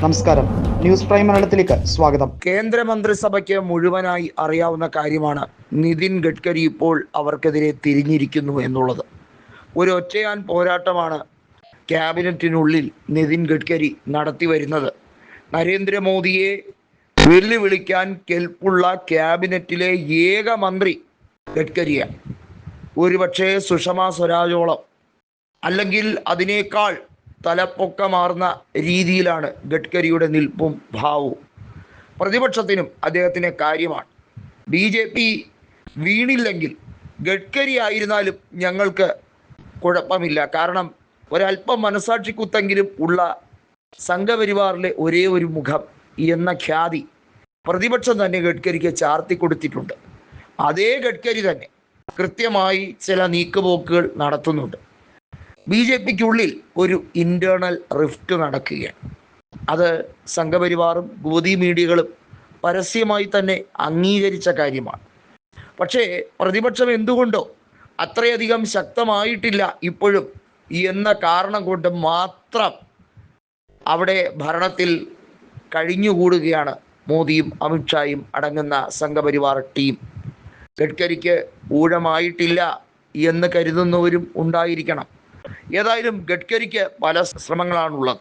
നമസ്കാരം. News prime മലയാളത്തിലേക്ക് സ്വാഗതം. കേന്ദ്രമന്ത്രിസഭയ്ക്ക് മുഴുവനായി അറിയാവുന്ന കാര്യമാണ് നിതിൻ ഗഡ്കരി ഇപ്പോൾ അവർക്കെതിരെ തിരിഞ്ഞിരിക്കുന്നു എന്നുള്ളത്. ഒരു ഒറ്റയാൻ പോരാട്ടമാണ് ക്യാബിനറ്റിനുള്ളിൽ നിതിൻ ഗഡ്കരി നടത്തി വരുന്നത്. നരേന്ദ്രമോദിയെ വെല്ലുവിളിക്കാൻ കെൽപ്പുള്ള ക്യാബിനറ്റിലെ ഏക മന്ത്രി ഗഡ്കരിയാണ്. ഒരുപക്ഷെ സുഷമ സ്വരാജോളം അല്ലെങ്കിൽ അതിനേക്കാൾ തലപ്പൊക്കമാർന്ന രീതിയിലാണ് ഗഡ്കരിയുടെ നിൽപ്പും ഭാവവും. പ്രതിപക്ഷത്തിനും അദ്ദേഹത്തിന് കാര്യമാണ്. ബി ജെ പി വീണില്ലെങ്കിൽ ഗഡ്കരി ആയിരുന്നാലും ഞങ്ങൾക്ക് കുഴപ്പമില്ല. കാരണം ഒരല്പം മനസാക്ഷിക്കുത്തെങ്കിലും ഉള്ള സംഘപരിവാറിലെ ഒരേ ഒരു മുഖം എന്ന ഖ്യാതി പ്രതിപക്ഷം തന്നെ ഗഡ്കരിക്ക് ചാർത്തി കൊടുത്തിട്ടുണ്ട്. അതേ ഗഡ്കരി തന്നെ കൃത്യമായി ചില നീക്കുപോക്കുകൾ നടത്തുന്നുണ്ട്. ബി ജെ പിക്കുള്ളിൽ ഒരു ഇന്റേർണൽ റിഫ്റ്റ് നടക്കുകയാണ്. അത് സംഘപരിവാറും ഗോദി മീഡിയകളും പരസ്യമായി തന്നെ അംഗീകരിച്ച കാര്യമാണ്. പക്ഷേ പ്രതിപക്ഷം എന്തുകൊണ്ടോ അത്രയധികം ശക്തമായിട്ടില്ല ഇപ്പോഴും എന്ന കാരണം കൊണ്ട് മാത്രം അവിടെ ഭരണത്തിൽ കഴിഞ്ഞുകൂടുകയാണ് മോദിയും അമിത്ഷായും അടങ്ങുന്ന സംഘപരിവാർ ടീം. ഗഡ്കരിക്ക് ഊഴമായിട്ടില്ല എന്ന് കരുതുന്നവരും ഉണ്ടായിരിക്കണം. ഏതായാലും ഗഡ്കരിക്ക് പല ശ്രമങ്ങളാണുള്ളത്.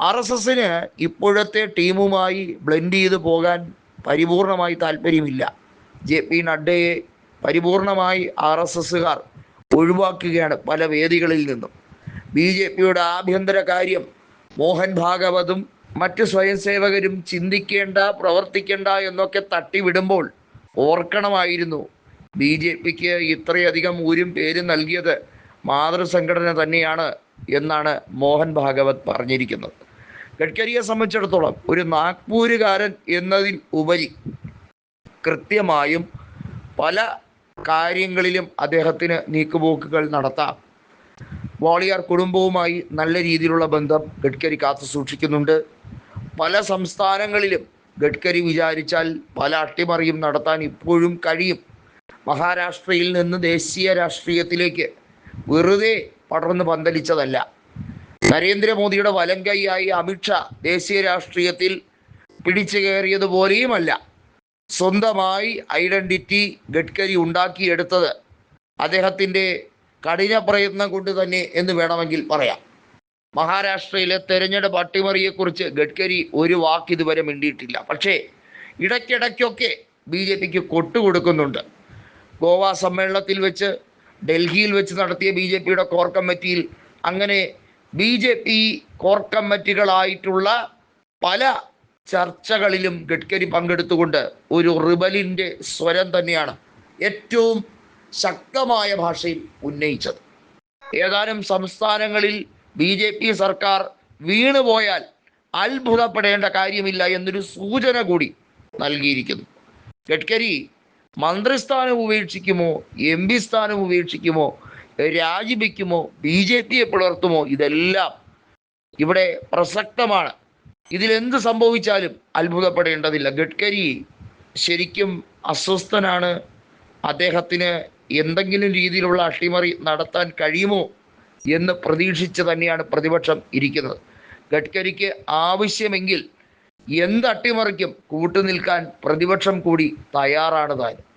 ആർ എസ് എസിന് ഇപ്പോഴത്തെ ടീമുമായി ബ്ലെൻഡ് ചെയ്ത് പോകാൻ പരിപൂർണമായി താല്പര്യമില്ല. ജെ പി നഡ്ഡയെ പരിപൂർണമായി ആർ എസ് എസുകാർ ഒഴിവാക്കുകയാണ് പല വേദികളിൽ നിന്നും. ബി ജെ പിയുടെ ആഭ്യന്തര കാര്യം മോഹൻ ഭാഗവതും മറ്റ് സ്വയം സേവകരും ചിന്തിക്കേണ്ട പ്രവർത്തിക്കേണ്ട എന്നൊക്കെ തട്ടിവിടുമ്പോൾ ഓർക്കണമായിരുന്നു ബി ജെ പിക്ക് ഇത്രയധികം ഊരും പേര് നൽകിയത്. മാതൃസംഘടന തന്നെയാണ് എന്നാണ് മോഹൻ ഭാഗവത് പറഞ്ഞിരിക്കുന്നത്. ഗഡ്കരിയെ സംബന്ധിച്ചിടത്തോളം ഒരു നാഗ്പൂരുകാരൻ എന്നതിൽ ഉപരി കൃത്യമായും പല കാര്യങ്ങളിലും അദ്ദേഹത്തിന് നീക്കുപോക്കുകൾ നടത്താം. വാളിയാർ കുടുംബവുമായി നല്ല രീതിയിലുള്ള ബന്ധം ഗഡ്കരി കാത്തു സൂക്ഷിക്കുന്നുണ്ട്. പല സംസ്ഥാനങ്ങളിലും ഗഡ്കരി വിചാരിച്ചാൽ പല അട്ടിമറിയും നടത്താൻ ഇപ്പോഴും കഴിയും. മഹാരാഷ്ട്രയിൽ നിന്ന് ദേശീയ രാഷ്ട്രീയത്തിലേക്ക് വെറുതെ പടർന്ന് പന്തലിച്ചതല്ല. നരേന്ദ്രമോദിയുടെ വലം കൈയായി അമിത്ഷാ ദേശീയ രാഷ്ട്രീയത്തിൽ പിടിച്ചു കയറിയതുപോലെയുമല്ല. സ്വന്തമായി ഐഡന്റിറ്റി ഗഡ്കരി ഉണ്ടാക്കിയെടുത്തത് അദ്ദേഹത്തിന്റെ കഠിന പ്രയത്നം കൊണ്ട് തന്നെ എന്ന് വേണമെങ്കിൽ പറയാം. മഹാരാഷ്ട്രയിലെ തെരഞ്ഞെടുപ്പ് അട്ടിമറിയെക്കുറിച്ച് ഗഡ്കരി ഒരു വാക്ക് ഇതുവരെ മിണ്ടിയിട്ടില്ല. പക്ഷേ ഇടയ്ക്കിടയ്ക്കൊക്കെ ബി ജെ പിക്ക് കൊട്ടുകൊടുക്കുന്നുണ്ട്. ഗോവ സമ്മേളനത്തിൽ വെച്ച് ഡൽഹിയിൽ വെച്ച് നടത്തിയ ബി ജെ പിയുടെ കോർ കമ്മിറ്റിയിൽ അങ്ങനെ ബി ജെ പി കോർ കമ്മിറ്റികളായിട്ടുള്ള പല ചർച്ചകളിലും ഗഡ്കരി പങ്കെടുത്തുകൊണ്ട് ഒരു റിബലിന്റെ സ്വരം തന്നെയാണ് ഏറ്റവും ശക്തമായ ഭാഷയിൽ ഉന്നയിച്ചത്. ഏതാനും സംസ്ഥാനങ്ങളിൽ ബി ജെ പി സർക്കാർ വീണുപോയാൽ അത്ഭുതപ്പെടേണ്ട കാര്യമില്ല എന്നൊരു സൂചന കൂടി നൽകിയിരിക്കുന്നു. ഗഡ്കരി മന്ത്രിസ്ഥാനം ഉപേക്ഷിക്കുമോ? എം പി സ്ഥാനം ഉപേക്ഷിക്കുമോ? രാജിവെക്കുമോ? ബി ജെ പിയെ പുലർത്തുമോ ഇതെല്ലാം ഇവിടെ പ്രസക്തമാണ്. ഇതിലെന്ത് സംഭവിച്ചാലും അത്ഭുതപ്പെടേണ്ടതില്ല. ഗഡ്കരി ശരിക്കും അസ്വസ്ഥനാണ്. അദ്ദേഹത്തിന് എന്തെങ്കിലും രീതിയിലുള്ള അട്ടിമറി നടത്താൻ കഴിയുമോ എന്ന് പ്രതീക്ഷിച്ച് തന്നെയാണ് പ്രതിപക്ഷം ഇരിക്കുന്നത്. ഗഡ്കരിക്ക് ആവശ്യമെങ്കിൽ എന്ത് അട്ടിമറിക്കും? കൂട്ടുനിൽക്കാൻ പ്രതിപക്ഷം കൂടി തയ്യാറാണ് താനും